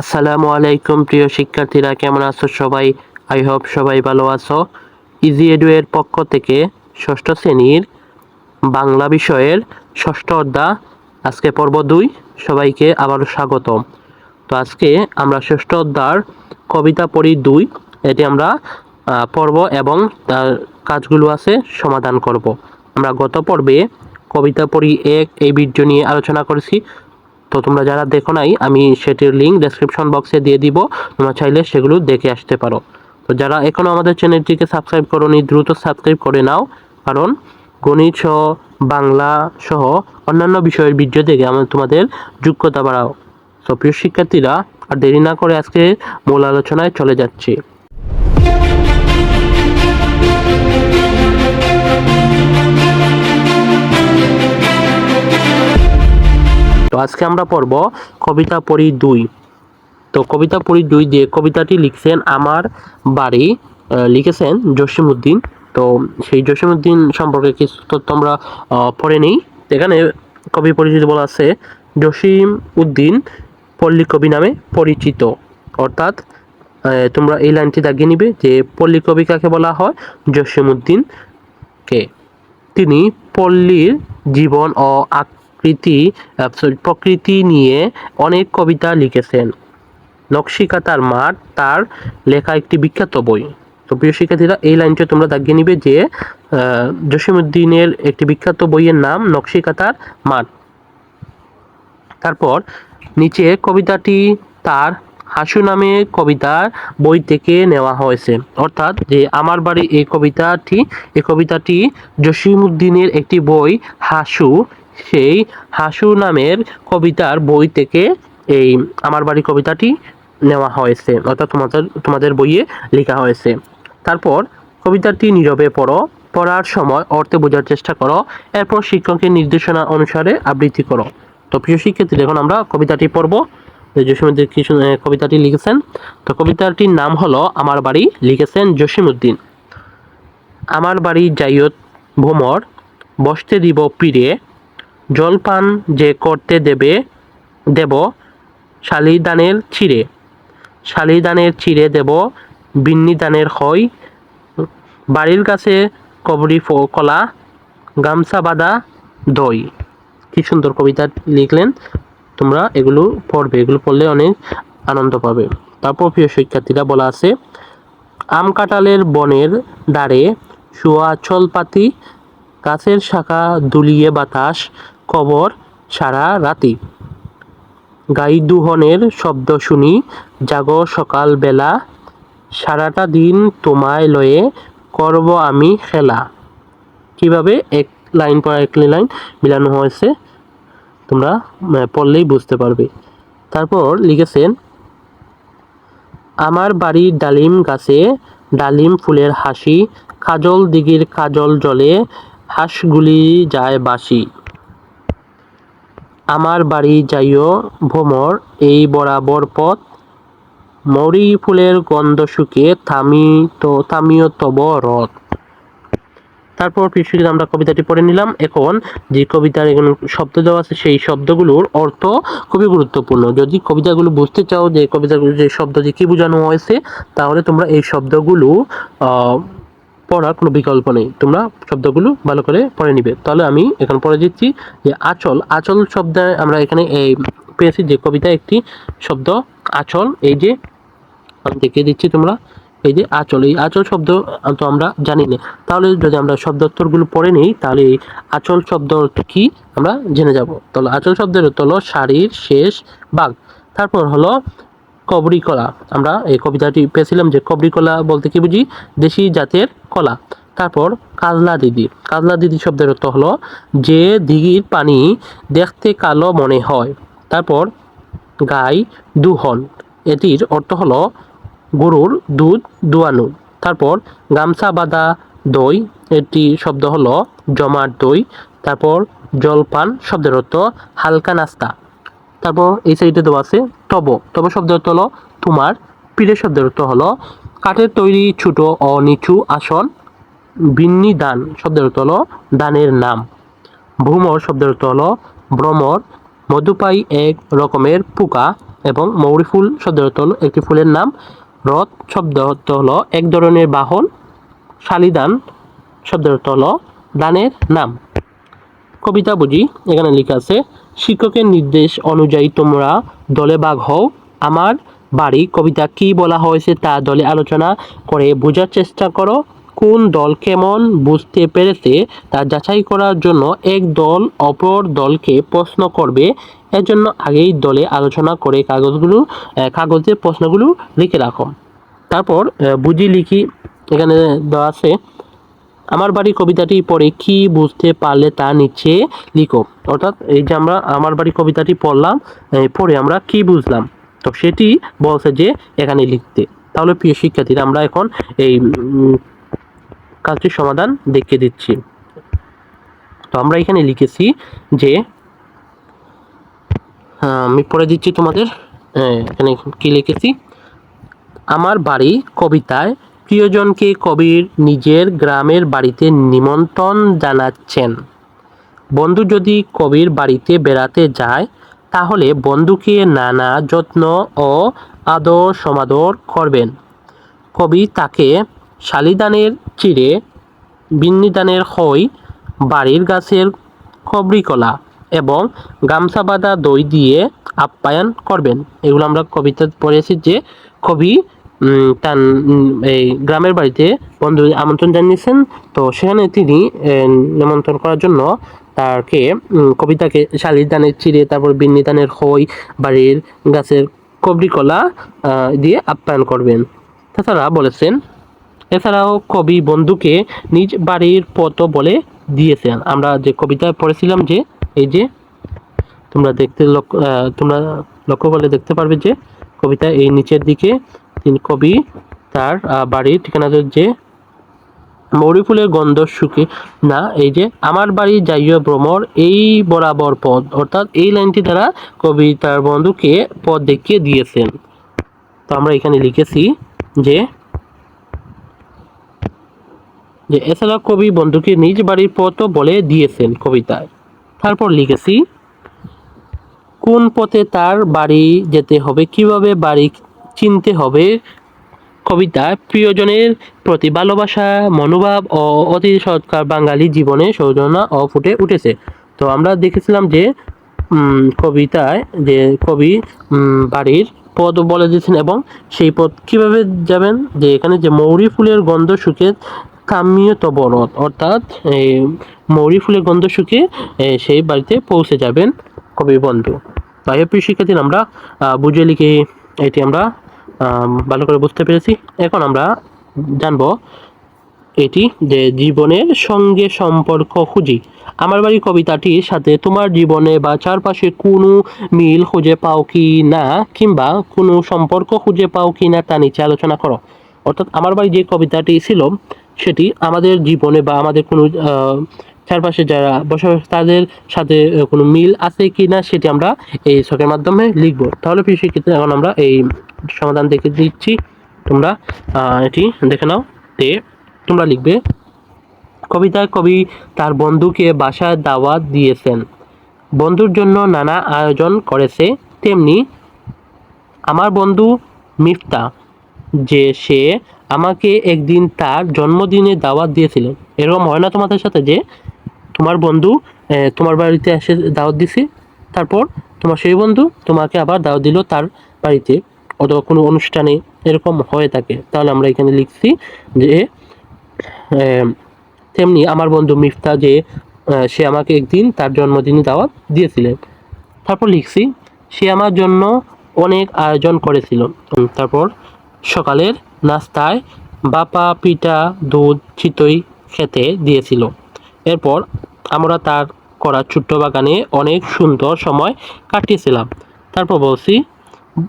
আসসালামু আলাইকুম, প্রিয় শিক্ষার্থীরা, কেমন আছো সবাই? আই হোপ সবাই ভালো আছো। ইজি এডু এর পক্ষ থেকে ষষ্ঠ শ্রেণির বাংলা বিষয়ের ষষ্ঠ অধ্যায়, আজকে পর্ব দুই, সবাইকে আবারও স্বাগতম। তো আজকে আমরা ষষ্ঠ অধ্যায়ের কবিতা পড়ি দুই, এটি আমরা পর্ব এবং তার কাজগুলো আছে সমাধান করব। আমরা গত পর্বে কবিতা পড়ি এক, এই ভিডিও নিয়ে আলোচনা করেছি। তো তোমরা যারা দেখো নাই, আমি সেটির লিঙ্ক ডেসক্রিপশন বক্সে দিয়ে দিব। তোমরা চাইলে সেগুলো দেখে আসতে পারো। তো যারা এখনও আমাদের চ্যানেলটিকে সাবস্ক্রাইব করোনি, দ্রুত সাবস্ক্রাইব করে নাও। কারণ গণিত সহ, বাংলা সহ অন্যান্য বিষয়ের ভিডিও দেখে আমি তোমাদের যোগ্যতা বাড়াও। তো প্রিয় শিক্ষার্থীরা, আর দেরি না করে আজকে মূল আলোচনায় চলে যাচ্ছি। আজকে আমরা পড়ব কবিতা পড়ি দুই। তো কবিতা পড়ি দুই দিয়ে কবিতাটি লিখছেন আমার বাড়ি লিখেছেন জসিমউদ্দিন। তো সেই জসিমউদ্দিন সম্পর্কে কিছু তথ্য আমরা পড়ে নিই। এখানে কবি পরিচিত বলা আছে জসিম উদ্দিন পল্লী কবি নামে পরিচিত। অর্থাৎ তোমরা এই লাইনটি দাগিয়ে নিবে যে পল্লী কবি কাকে বলা হয়? জসিমউদ্দিন কে তিনি পল্লীর জীবন ও আহ, প্রকৃতি নিয়ে অনেক কবিতা লিখেছেন। নকশিকাতার মাঠ তার লেখা একটি বিখ্যাত বই। তো প্রিয় শিক্ষার্থীরা এই লাইনটা তোমরা দাগিয়ে নিবে যে আহ, জসীমউদ্দিনের একটি বিখ্যাত বইয়ের নাম নকশিকাতার মাঠ তারপর নিচে কবিতাটি তার হাসু নামে কবিতার বই থেকে নেওয়া হয়েছে। অর্থাৎ যে আমার বাড়ি এই কবিতাটি এই কবিতাটি জসীমউদ্দিনের একটি বই হাসু সেই হাসু নামের কবিতার বই থেকে এই আমার বাড়ি কবিতাটি নেওয়া হয়েছে, অর্থাৎ তোমাদের তোমাদের বইয়ে লেখা হয়েছে। তারপর কবিতাটি নীরবে পড়ো, পড়ার সময় অর্থে বোঝার চেষ্টা করো, এরপর শিক্ষকের নির্দেশনা অনুসারে আবৃত্তি করো। তো প্রিয় শিক্ষার্থী এখন আমরা কবিতাটি পড়ব। জসীমউদ্দিন কিছু কবিতাটি লিখেছেন। তো কবিতাটির নাম হলো আমার বাড়ি লিখেছেন জসীমউদ্দিন আমার বাড়ি যাইয়ত ভ্রমর বসতে দিব পীরে জলপান যে করতে দেবে, দেব শালিদানের চিড়ে শালিদানের চিড়ে দেব বিন্নি দানের হয় বাড়ির কাছে কবরি কলা, গামছা বাঁধা দই। কি সুন্দর কবিতা লিখলেন। তোমরা এগুলো পড়বে। এগুলো পড়লে অনেক আনন্দ পাবে। তারপর প্রিয় শিক্ষার্থীরা বলা আছে, আম কাঁঠালের বনের দ্বারে শুয়া চলপাতি গাছের শাখা দুলিয়ে বাতাস কবর সারা রাতি। গাই দুহনের শব্দ শুনি, জাগো সকাল বেলা সারাটা দিন তোমায় লয়ে করব আমি খেলা। কীভাবে? এক লাইন পর এক লাইন মিলানো হয়েছে। তোমরা পড়লেই বুঝতে পারবে। তারপর লিখেছেন, আমার বাড়ির ডালিম গাছে ডালিম ফুলের হাসি, কাজল দিঘির কাজল জলে হাঁসগুলি যায় বাসি আমার বাড়ি যাইও ভ্রমর এই বরাবর পথ। মরি ফুলের গন্ধ শুকে থামি তো, থামিও তব রথ। তারপর পৃথিবীতে আমরা কবিতাটি পড়ে নিলাম, এখন যে কবিতার এখানে শব্দ দেওয়া আছে, সেই শব্দগুলোর অর্থ খুবই গুরুত্বপূর্ণ। যদি কবিতাগুলো বুঝতে চাও যে কবিতাগুলো যে শব্দ দিয়ে কী বোঝানো হয়েছে, তাহলে তোমরা এই শব্দগুলো পড়ার কোনো বিকল্প নেই। তোমরা শব্দগুলো ভালো করে পড়ে নিবে। তাহলে আমি এখন পড়ে দিচ্ছি যে আচল। আচল শব্দে আমরা এখানে এই পেয়েছি যে কবিতা একটি শব্দ, আচল। এই যে আমি দেখিয়ে দিচ্ছি তোমরা। এই যে আচল। এই আচল শব্দ তো আমরা জানি না। তাহলে যদি আমরা শব্দোত্তরগুলো পড়ে নিই, তাহলে এই আচল শব্দ কি আমরা জেনে যাব। তাহলে আচল শব্দের হলো শাড়ির শেষ বাঘ তারপর হলো কবরি কলা। আমরা এই কবিতাটি পেয়েছিলাম যে কবরি কলা বলতে কি বুঝি? দেশি জাতের কলা। তারপর কাজলা দিদি। কাজলা দিদি শব্দের অর্থ হলো, যে দিঘির পানি দেখতে কালো মনে হয়। তারপর, গাই দুহন। এটির অর্থ হলো, গরুর দুধ দুয়ানো। তারপর, গামছা বাঁধা দই। এটি শব্দ হলো, জমাট দই। তারপর, জলপান শব্দের অর্থ, হালকা নাস্তা। তারপর এই সাইডে দেওয়া আছে তব। তব শব্দের অর্থ হলো তোমার পীরে শব্দের অর্থ হলো কাঠের তৈরি ছোট ও নিচু আসন, বিন্নি দান শব্দের অর্থ হলো দানের নাম। ভ্রমর শব্দের অর্থ হলো ভ্রমর, মধুপাই এক রকমের পোকা এবং মৌরি ফুল শব্দের অর্থ হলো একটি ফুলের নাম। রথ শব্দ অর্থ হলো এক ধরনের বাহন শালিদান শব্দের অর্থ হলো দানের নাম। কবিতা বুঝি, এখানে লেখা আছে শিক্ষকের নির্দেশ অনুযায়ী তোমরা দলে ভাগ হও। আমার বাড়ি কবিতা কি বলা হয়েছে তা দলে আলোচনা করে বোঝার চেষ্টা করো। কোন দল কেমন বুঝতে পেরেছে তা যাচাই করার জন্য এক দল অপর দলকে প্রশ্ন করবে। এজন্য আগেই দলে আলোচনা করে কাগজগুলো কাগজে প্রশ্নগুলো লিখে রাখো। তারপর বুঝি লিখি। এখানে দেওয়া আছে আমার বাড়ি কবিতাটি পড়ে কি বুঝতে পারলে তা নিচে লিখো। অর্থাৎ এই যে আমরা আমার বাড়ি কবিতাটি পড়লাম পড়ে আমরা কি বুঝলাম? তো সেটি বলছে যে এখানে লিখতে। তাহলে প্রিয় শিক্ষার্থীরা, আমরা এখন এই কাজটির সমাধান দেখিয়ে দিচ্ছি। তো আমরা এখানে লিখেছি যে আমি পড়ে দিচ্ছি তোমাদের এখানে কি লিখেছি? আমার বাড়ি কবিতায় প্রিয়জনকে কবির নিজের গ্রামের বাড়িতে নিমন্ত্রণ জানাচ্ছেন। বন্ধু যদি কবির বাড়িতে বেড়াতে যায়, তাহলে বন্ধুকে নানা যত্ন ও আদর সমাদর করবেন। কবি তাকে শালিদানের চিড়ে, বিন্নিদানের খই বাড়ির গাছের কবরিকলা এবং গামছা বাঁধা দই দিয়ে আপ্যায়ন করবেন। এগুলো আমরা কবিতা পড়েছি যে কবি তার এই গ্রামের বাড়িতে বন্ধু আমন্ত্রণ জানিয়েছেন। তো সেখানে তিনি নিমন্ত্রণ করার জন্য তাকে কবিতাকে শালির দানের চিড়ে তারপর বিন্নি দানের খই বাড়ির গাছের কবরিকলা আহ, দিয়ে আপ্যায়ন করবেন। তাছাড়া বলেছেন এছাড়াও কবি বন্ধুকে নিজ বাড়ির পথ বলে দিয়েছেন। আমরা যে কবিতায় পড়েছিলাম যে এই যে তোমরা দেখতে লক্ষ্য তোমরা লক্ষ্য করলে দেখতে পারবে যে কবিতা এই নিচের দিকে তিনি কবি তার বাড়ির ঠিকানা যে মৌরি ফুলের গন্ধ শুকে না, এই যে আমার বাড়ি যাইও ভ্রমর, এই বরাবর পদ অর্থাৎ এই লাইনটি দ্বারা কবি তার বন্ধুকে পথ দেখিয়ে দিয়েছেন। তো আমরা এখানে লিখেছি যে যে এছাড়া কবি বন্ধুকে নিজ বাড়ির পথও বলে দিয়েছেন কবিতায়। তারপর লিখেছি, কোন পথে তার বাড়ি যেতে হবে, কীভাবে বাড়ি চিনতে হবে। কবিতায় প্রিয়জনের প্রতি ভালোবাসা মনোভাব ও অতি সৎকার বাঙালি জীবনে সৌজনা ও ফুটে উঠেছে। তো আমরা দেখেছিলাম যে কবিতায় যে কবি বাড়ির পদ বলে দিয়েছেন এবং সেই পথ কীভাবে যাবেন? যে এখানে যে মৌরি ফুলের গন্ধ শুকে কামিয়ে তবরত অর্থাৎ এই মৌরি ফুলের গন্ধ শুকে সেই বাড়িতে পৌঁছে যাবেন কবি বন্ধু তাই প্রিয় শিক্ষার্থী আমরা বুঝে লিখে এটি আমরা আম, ভালো করে বুঝতে পেরেছি। এখন আমরা জানব এটি যে জীবনের সঙ্গে সম্পর্ক খুঁজি। আমার বাড়ি কবিতাটির সাথে তোমার জীবনে বা চারপাশে কোনো মিল খুঁজে পাও কি না, কিংবা কোনো সম্পর্ক খুঁজে পাও কি না তা নিচে আলোচনা করো। অর্থাৎ আমার বাড়ি যে কবিতাটি ছিল, সেটি আমাদের জীবনে বা আমাদের কোনো চারপাশে যারা বসবাস তাদের সাথে কোনো মিল আছে কি না সেটি আমরা এই ছকের মাধ্যমে লিখব। তাহলে শিক্ষিত এখন আমরা এই সমাধান দেখে দিচ্ছি। তোমরা এটি দেখে নাও। তে তোমরা লিখবে কবিতায় কবি তার বন্ধুকে বাসায় দাওয়াত দিয়েছেন। বন্ধুর জন্য নানা আয়োজন করেছে। তেমনি আমার বন্ধু মিফতা, যে সে আমাকে একদিন তার জন্মদিনে দাওয়াত দিয়েছিলেন এরকম হয় না তোমাদের সাথে যে তোমার বন্ধু তোমার বাড়িতে এসে দাওয়াত দিছে। তারপর তোমার সেই বন্ধু তোমাকে আবার দাওয়াত দিল তার বাড়িতে, অথবা কোনো অনুষ্ঠানে এরকম হয়ে থাকে। তাহলে আমরা এখানে লিখছি যে তেমনি আমার বন্ধু মিফতা যে সে আমাকে একদিন তার জন্মদিনে দাওয়াত দিয়েছিলেন। তারপর লিখছি, সে আমার জন্য অনেক আয়োজন করেছিল। তারপর সকালের নাস্তায় বাপা পিঠা, দুধ, চিতই খেতে দিয়েছিল। এরপর আমরা তার করা ছোট্ট বাগানে অনেক সুন্দর সময় কাটিয়েছিলাম। তারপর বলছি,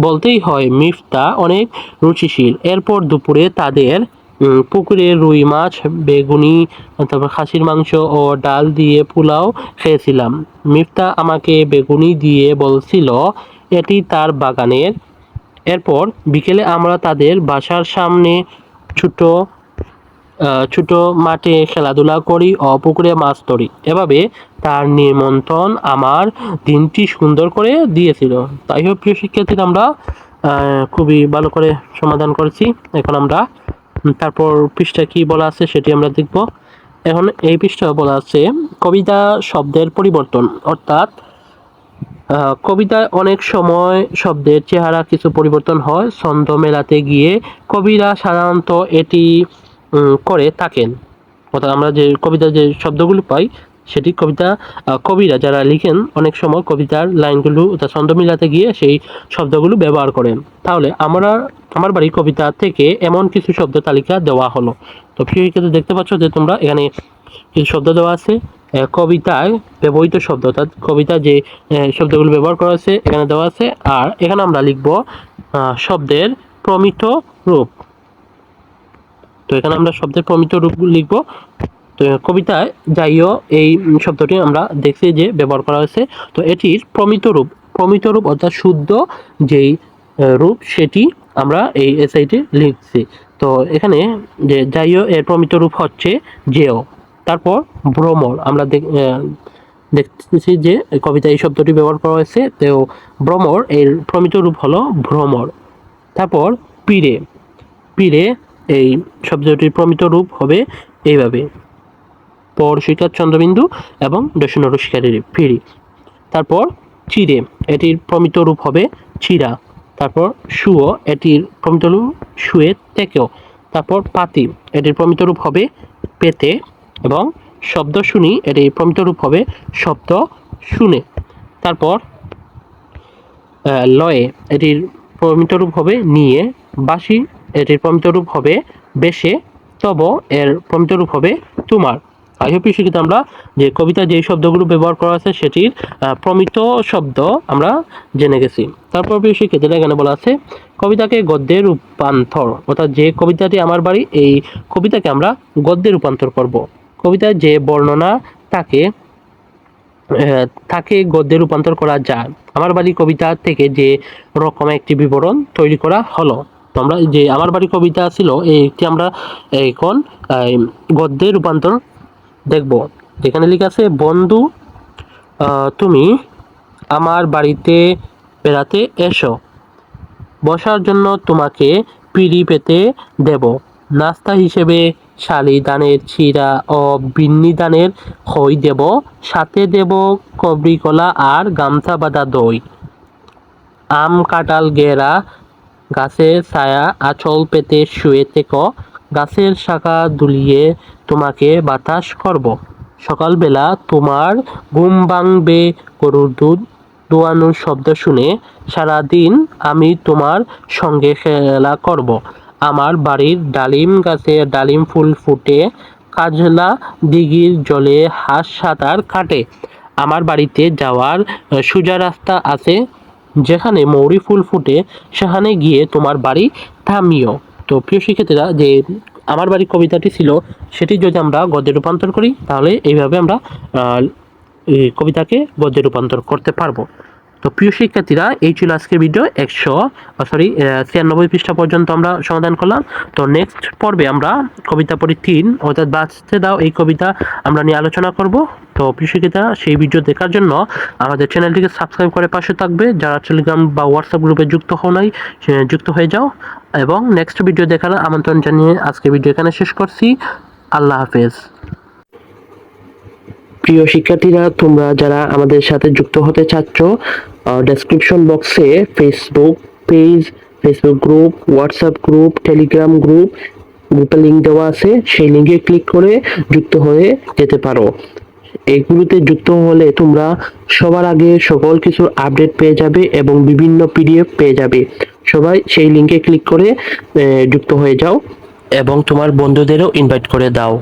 বলতেই হয়, মিফতা অনেক রুচিশীল। এরপর দুপুরে তাদের পুকুরে রুই মাছ, বেগুনি, তারপর খাসির মাংস ও ডাল দিয়ে পোলাও খেয়েছিলাম। মিফতা আমাকে বেগুনি দিয়ে বলছিল, এটি তার বাগানের। এরপর বিকেলে আমরা তাদের বাসার সামনে ছোট ছোট মাঠে খেলাধুলা করি ও পুকুরে মাছ ধরি। এভাবে তার নিমন্ত্রণ আমার দিনটি সুন্দর করে দিয়েছিল। তাই হোক, প্রিয় শিক্ষার্থীরা, আমরা খুবই ভালো করে সমাধান করেছি। এখন আমরা তারপর পৃষ্ঠা কি বলা আছে সেটি আমরা দেখব। এখন এই পৃষ্ঠা বলা আছে, কবিতা শব্দের পরিবর্তন। অর্থাৎ কবিতায় অনেক সময় শব্দের চেহারা কিছু পরিবর্তন হয়। ছন্দ মেলাতে গিয়ে কবিরা সাধারণত এটি করে থাকেন। অর্থাৎ আমরা যে কবিতার যে শব্দগুলো পাই, সেটি কবিতা কবিরা যারা লিখেন, অনেক সময় কবিতার লাইনগুলো, অর্থাৎ ছন্দ মিলাতে গিয়ে সেই শব্দগুলো ব্যবহার করেন। তাহলে আমরা, আমার বাড়ি কবিতা থেকে এমন কিছু শব্দ তালিকা দেওয়া হলো। তো প্রিয় শিক্ষার্থী, দেখতে পাচ্ছ যে তোমরা এখানে কিছু শব্দ দেওয়া আছে। কবিতায় ব্যবহৃত শব্দ, অর্থাৎ কবিতা যে শব্দগুলো ব্যবহার করা আছে এখানে দেওয়া আছে। আর এখানে আমরা লিখব শব্দের প্রমিত রূপ। তো এখানে আমরা শব্দের প্রমিত রূপ লিখব। তো কবিতায় যাইও, এই শব্দটি আমরা দেখছি যে ব্যবহার করা হয়েছে। তো এটির প্রমিত রূপ প্রমিত রূপ অর্থাৎ শুদ্ধ যেই রূপ সেটি আমরা এই এসআইতে লিখছি। তো এখানে যে যাইও, এর প্রমিত রূপ হচ্ছে যেও। তারপর ভ্রমর, আমরা দেখতেছি যে কবিতা এই শব্দটি ব্যবহার করা হয়েছে। তো ভ্রমর, এর প্রমিত রূপ হলো ভ্রমর। তারপর পিড়ে পিড়ে এই শব্দটির প্রমিত রূপ হবে এইভাবে। পর শিকার চন্দ্রবিন্দু এবং দক্ষিণ রস্কারের ফিরি। তারপর চিরে, এটির প্রমিত রূপ হবে চিরা। তারপর শুয়ো, এটির প্রমিত রূপ শুয়ে থেকেও। তারপর পাতি, এটির প্রমিত রূপ হবে পেতে এবং শব্দ শুনি, এটির প্রমিত রূপ হবে শব্দ শুনে। তারপর লয়ে, এটির প্রমিত রূপ হবে নিয়ে বাসি এটির প্রমিত রূপ হবে বেশে, তব এর প্রমিত রূপ হবে তোমার। আই হোপ শিক্ষিত আমরা যে কবিতা যে শব্দগুলো ব্যবহার করা আছে, সেটির প্রমিত শব্দ আমরা জেনে গেছি। তারপর প্রিয় শিক্ষিতরা এখানে বলা আছে, কবিতাকে গদ্যে রূপান্তর, অর্থাৎ যে কবিতাটি আমার বাড়ি, এই কবিতাকে আমরা গদ্যে রূপান্তর করব। কবিতায় যে বর্ণনা তাকে তাকে গদ্যে রূপান্তর করা যায়। আমার বাড়ি কবিতা থেকে যে রকম একটি বিবরণ তৈরি করা হলো। আমরা যে আমার বাড়ি কবিতা ছিল, এইটি আমরা এখন গদ্যে রূপান্তর দেখব। যেখানে লেখা আছে, বন্ধু তুমি আমার বাড়িতে বেড়াতে এসো। বসার জন্য তোমাকে পিড়ি পেতে দেব। নাস্তা হিসেবে শালি দানের চিরা ও বিন্নি দানের খই দেব। সাথে দেব কবরি কলা আর গামছা বাঁধা দই। আম কাঁঠাল গেরা গাছের ছায়া আঁচল পেতে শুয়ে থেকো। গাছের শাখা দুলিয়ে তোমাকে বাতাস করব। সকালবেলা তোমার ঘুম ভাঙবে গরুর দুধ। দোয়ানোর শব্দ শুনে সারাদিন আমি তোমার সঙ্গে খেলা করব। আমার বাড়ির ডালিম গাছে ডালিম ফুল ফুটে, কাজলা দিঘির জলে হাঁস সাঁতার কাটে। আমার বাড়িতে যাওয়ার সোজা রাস্তা আছে। যেখানে মৌরি ফুল ফুটে, সেখানে গিয়ে তোমার বাড়ি থামিও। তো প্রিয় শিক্ষার্থীরা, যে আমার বাড়ির কবিতাটি ছিল, সেটি যদি আমরা গদ্যে রূপান্তর করি, তাহলে এইভাবে আমরা কবিতাকে গদ্যে রূপান্তর করতে পারব। তো প্রিয় শিক্ষার্থীরা, এই ছিল আজকের ভিডিও একশো সরি ছিয়ানব্বই পৃষ্ঠা পর্যন্ত আমরা সমাধান করলাম। তো নেক্সট পর্বে আমরা কবিতা পড়ি তিন, অর্থাৎ বাঁচতে দাও এই কবিতা আমরা নিয়ে আলোচনা করব। তো প্রিয় শিক্ষিতা সেই ভিডিও দেখার জন্য আমাদের চ্যানেলটিকে সাবস্ক্রাইব করে পাশে থাকবে। যারা টেলিগ্রাম বা হোয়াটসঅ্যাপ গ্রুপে যুক্ত হও নাই যুক্ত হয়ে যাও। এবং নেক্সট ভিডিও দেখার আমন্ত্রণ জানিয়ে আজকে ভিডিও এখানে শেষ করছি। আল্লাহ হাফেজ। প্রিয় শিক্ষার্থীরা, তোমরা যারা আমাদের সাথে যুক্ত হতে চাচ্ছ ডেসক্রিপশন বক্সে Facebook page Facebook group WhatsApp group Telegram group গ্রুপের লিঙ্ক দেওয়া আছে। সেই লিঙ্কে ক্লিক করে যুক্ত হয়ে যেতে পারো। এইগুলোতে যুক্ত হলে তোমরা সবার আগে সকল কিছুর আপডেট পেয়ে যাবে এবং বিভিন্ন পিডিএফ পেয়ে যাবে। সবাই সেই লিঙ্কে ক্লিক করে যুক্ত হয়ে যাও এবং তোমার বন্ধুদেরও ইনভাইট করে দাও।